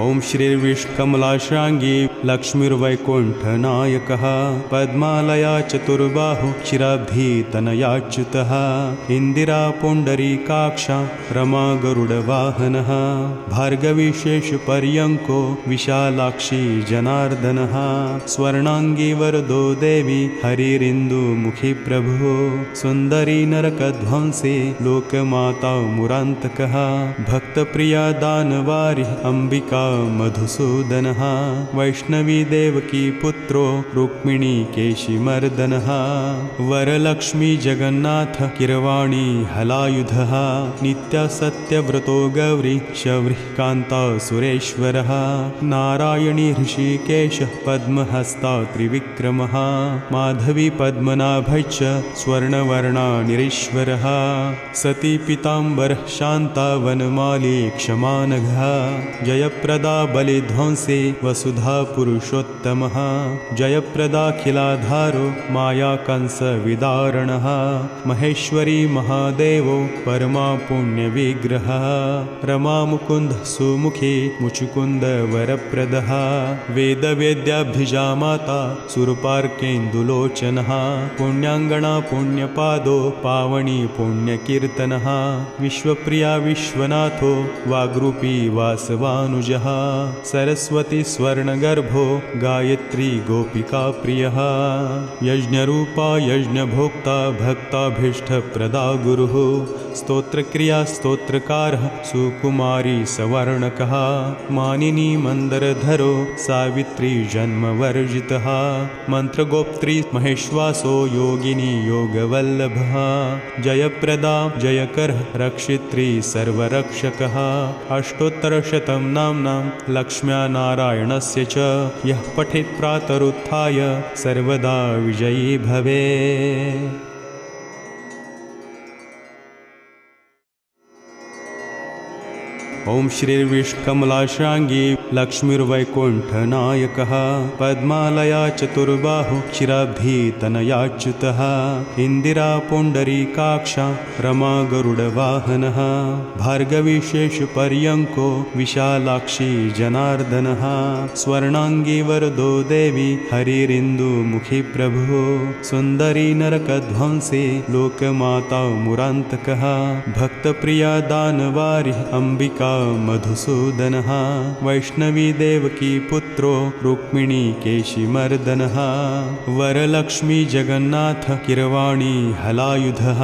ॐ श्रीर्विष्कमलाश्राङ्गी लक्ष्मीर्वैकुण्ठनायकः पद्मालया चतुर्बाहु चिराब्धितनयाच्युतः इन्दिरा पुण्डरीकाक्षा रमा गरुडवाहनः भार्गविशेषपर्यङ्को विशालाक्षी जनार्दनः स्वर्णाङ्गी वरदो देवी हरिरिन्दुमुखी प्रभुः सुन्दरी नरकध्वंसे लोकमाता मुरान्तकः भक्तप्रिया दानवारि अम्बिका मधुसूदनः वैष्णवी देवकी पुत्रो रुक्मिणी केशिमर्दनः वरलक्ष्मी जगन्नाथ किरवाणी हलायुधः नित्यसत्यव्रतो गौरी शौरिः कान्ता सुरेश्वरः नारायणी ऋषिकेशः पद्महस्ता त्रिविक्रमः माधवी पद्मनाभश्च स्वर्णवर्णा निरीश्वरः सती पीताम्बरः शान्तावनमाली क्षमानघः जयप्रदा बलिध्वंसे वसुधा पुरुषोत्तमः। जयप्रदाखिलाधारो मायाकंसविदारणः महेश्वरी महादेवो परमा पुण्यविग्रहः रमामुकुन्द सुमुखी मुचुकुन्दवरप्रदः वेदवेद्याभिजा माता सुरपार्केन्दुलोचनः। पुण्याङ्गणा पुण्यपादो पावनी पुण्यकीर्तनः। विश्वप्रिया विश्वनाथो वाग्रूपी वासवानुजः सरस्वती स्वर्णगर्भो गायत्री गोपिका प्रियः। यज्ञरूपा यज्ञभोक्ता भक्ताभीष्टप्रदा गुरुः स्तोत्रक्रिया स्तोत्रकारः सुकुमारी सवर्णकः मानिनी मन्दरधरो सावित्री जन्मवर्जितः मन्त्रगोप्त्री महेश्वासो योगिनी योगवल्लभः जयप्रदा जयकरः रक्षित्री सर्वरक्षकः अष्टोत्तरशतं नाम्नां लक्ष्म्या नारायणस्य च यः पठेत् प्रातरुत्थाय सर्वदा विजयी भवे ॐ श्रीर्विष्कमलाश्राङ्गी लक्ष्मीर्वैकुण्ठनायकः पद्मालया चतुर्बाहु चिराब्धितनयाच्युतः इन्दिरा पुण्डरीकाक्षा रमा गरुडवाहनः भार्गविशेषपर्यङ्को विशालाक्षी जनार्दनः स्वर्णाङ्गी वरदो देवी हरिरिन्दुमुखी प्रभुः सुन्दरी नरकध्वंसे लोकमाता मुरान्तकः भक्तप्रिया दानवारि अम्बिका मधुसूदनः वैष्णवी देवकी पुत्रो रुक्मिणी केशिमर्दनः वरलक्ष्मी जगन्नाथ किरवाणी हलायुधः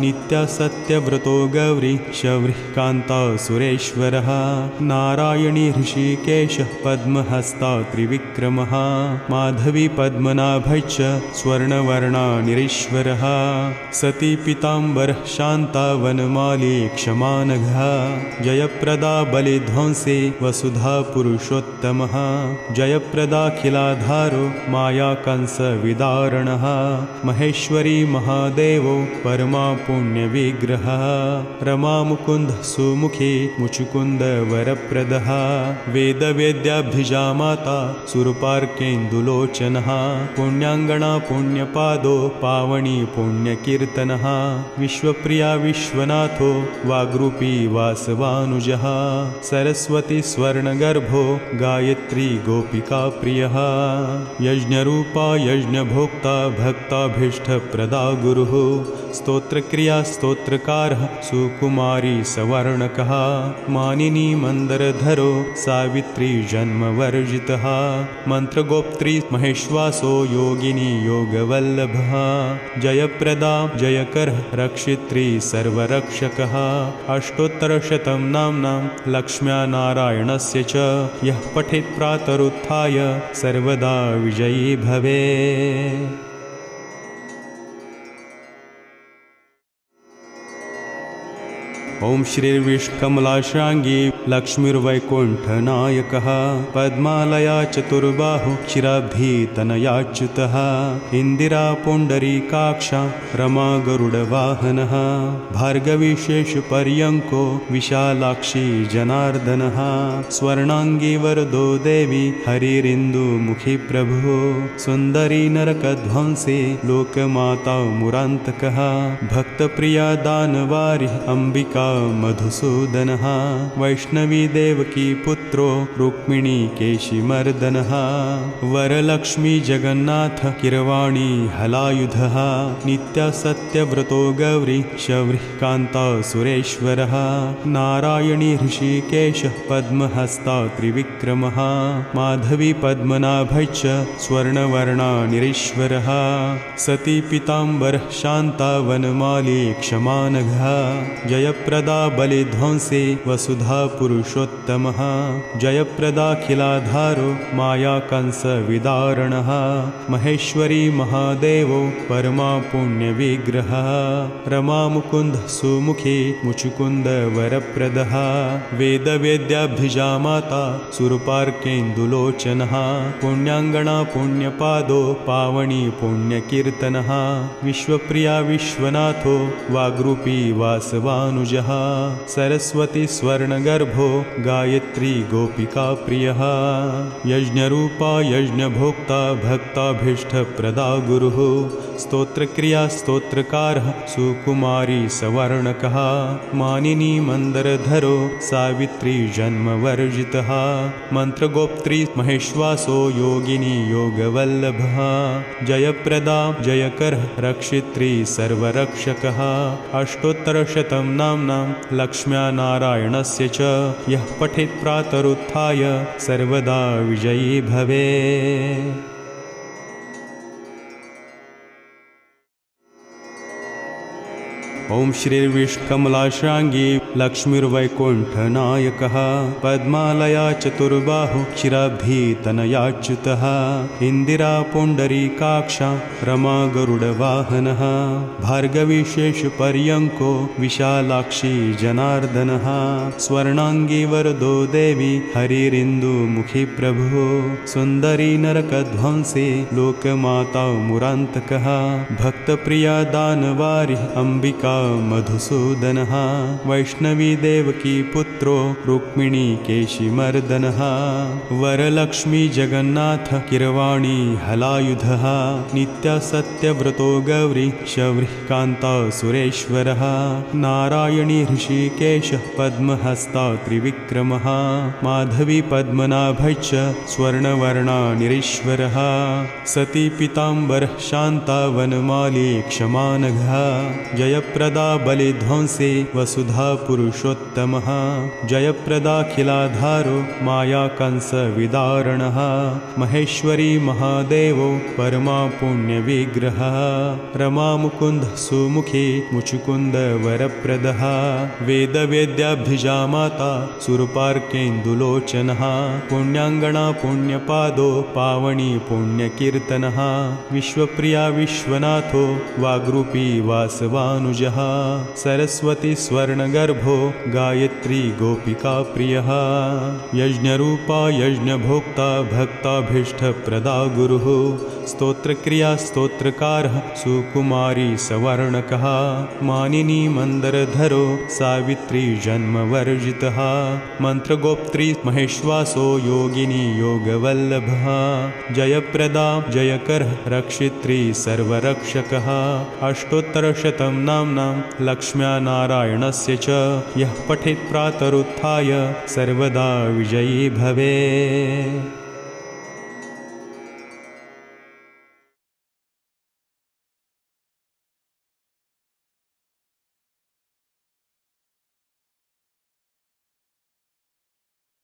नित्यसत्यव्रतो गौरी शौरिः कान्ता सुरेश्वरः नारायणी ऋषिकेशः पद्महस्ता त्रिविक्रमः माधवी पद्मनाभश्च स्वर्णवर्णा निरीश्वरः सती पीताम्बरः शान्तावनमाली क्षमानघः बलिध्वंसे वसुधा पुरुषोत्तमः। जयप्रदाखिलाधारो मायाकंसविदारणः महेश्वरी महादेवो परमा पुण्यविग्रहः रमामुकुन्द सुमुखी मुचुकुन्दवरप्रदः वेदवेद्याभिजा माता सुरपार्केन्दुलोचनः। पुण्याङ्गणा पुण्यपादो पावनी पुण्यकीर्तनः। विश्वप्रिया विश्वनाथो वाग्रूपी वासवानुजः सरस्वती स्वर्णगर्भो गायत्री गोपिका प्रियः। यज्ञरूपा यज्ञभोक्ता भक्ताभीष्टप्रदा गुरुः स्तोत्रक्रिया स्तोत्रकारः सुकुमारी सवर्णकः मानिनी मन्दरधरो सावित्री जन्मवर्जितः मन्त्रगोप्त्री महेश्वासो योगिनी योगवल्लभः जयप्रदा जयकरः रक्षित्री सर्वरक्षकः अष्टोत्तरशतं नाम्नां लक्ष्म्या नारायणस्य च यः पठेत् प्रातरुत्थाय सर्वदा विजयी भवे ॐ श्रीर्विष्कमलाश्राङ्गी लक्ष्मीर्वैकुण्ठनायकः पद्मालया चतुर्बाहु चिराब्धितनयाच्युतः इन्दिरा पुण्डरीकाक्षा रमा गरुडवाहनः भार्गविशेषपर्यङ्को विशालाक्षी जनार्दनः स्वर्णाङ्गी वरदो देवी हरिरिन्दुमुखी प्रभुः सुन्दरी नरकध्वंसे लोकमाता मुरान्तकः भक्तप्रिया दानवारि अम्बिका मधुसूदनः वैष्णवी देवकी पुत्रो रुक्मिणी केशिमर्दनः वरलक्ष्मी जगन्नाथ किरवाणी हलायुधः नित्यसत्यव्रतो गौरी शौरिः कान्ता सुरेश्वरः नारायणी ऋषिकेशः पद्महस्ता त्रिविक्रमः माधवी पद्मनाभैश्च स्वर्णवर्णा निरीश्वरः सती पीताम्बरः शान्ता वनमाली क्षमानघः जयप्रदा बलिध्वंसे वसुधा पुरुषोत्तमः। जयप्रदाखिलाधारो मायाकंसविदारणः महेश्वरी महादेवो परमा पुण्यविग्रहः रमामुकुन्दः सुमुखी मुचुकुन्दवरप्रदः वेदवेद्याभिजा माता सुरपार्केन्दुलोचनः। पुण्याङ्गणा पुण्यपादो पावनी पुण्यकीर्तनः। विश्वप्रिया विश्वनाथो वाग्रूपी वासवानुजः सरस्वती स्वर्णगर्भो गायत्री गोपिकाप्रियः यज्ञरूपा यज्ञभोक्ता भक्ताभीष्टप्रदा गुरुः स्तोत्रक्रिया स्तोत्रकारः सुकुमारी सवर्णकः मानिनी मन्दरधरो सावित्री जन्मवर्जितः मन्त्रगोप्त्री महेश्वासो योगिनी योगवल्लभः जयप्रदा जयकरः रक्षित्री सर्वरक्षकः अष्टोत्तरशतं नाम्नां लक्ष्म्या नारायणस्य च यः पठेत् प्रातरुत्थाय सर्वदा विजयी भवे ॐ श्रीर्विष्कमलाश्राङ्गी लक्ष्मीर्वैकुण्ठनायकः पद्मालया चतुर्बाहु क्षीराब्धितनयाच्युतः इन्दिरा पुण्डरीकाक्षा रमा गरुडवाहनः भार्गविशेषपर्यङ्को विशालाक्षी जनार्दनः स्वर्णाङ्गी वरदो देवी हरिरिन्दुमुखी प्रभुः सुन्दरी नरकध्वंसी लोकमाता मुरान्तकः भक्तप्रिया दानवारि अम्बिका मधुसूदनः वैष्णवी देवकी पुत्रो रुक्मिणी केशिमर्दनः वरलक्ष्मी जगन्नाथ किरवाणी हलायुधः नित्यसत्यव्रतो गौरी शौरिः कान्ता सुरेश्वरः नारायणी ऋषिकेशः पद्महस्ता त्रिविक्रमः माधवी पद्मनाभैश्च स्वर्णवर्णा निरीश्वरः सती पीताम्बरः शान्ता वनमाली क्षमानघः जयप्रदा बलिध्वंसे वसुधा पुरुषोत्तमः। जयप्रदाखिलाधारो मायाकंसविदारणः। महेश्वरी महादेवो परमा पुण्यविग्रहः रमामुकुन्दः सुमुखी मुचुकुन्दवरप्रदः वेदवेद्याभिजा माता सुरपार्केन्दुलोचनः। पुण्याङ्गणा पुण्यपादो पावनी पुण्यकीर्तनः। विश्वप्रिया विश्वनाथो वाग्रूपी वासवानुजः। सरस्वती स्वर्णगर्भो गायत्री गोपिकाप्रियः यज्ञरूपा यज्ञभोक्ता भक्ताभीष्टप्रदा गुरुः स्तोत्रक्रिया स्तोत्रकारः सुकुमारी सवर्णकः मानिनी मन्दरधरो सावित्री जन्मवर्जितः मन्त्रगोप्त्री महेश्वासो योगिनी योगवल्लभः जयप्रदा जयकरः रक्षित्री सर्वरक्षकः अष्टोत्तरशतं नाम्नां लक्ष्म्या नारायणस्य च यः पठेत् प्रातरुत्थाय सर्वदा विजयी भवे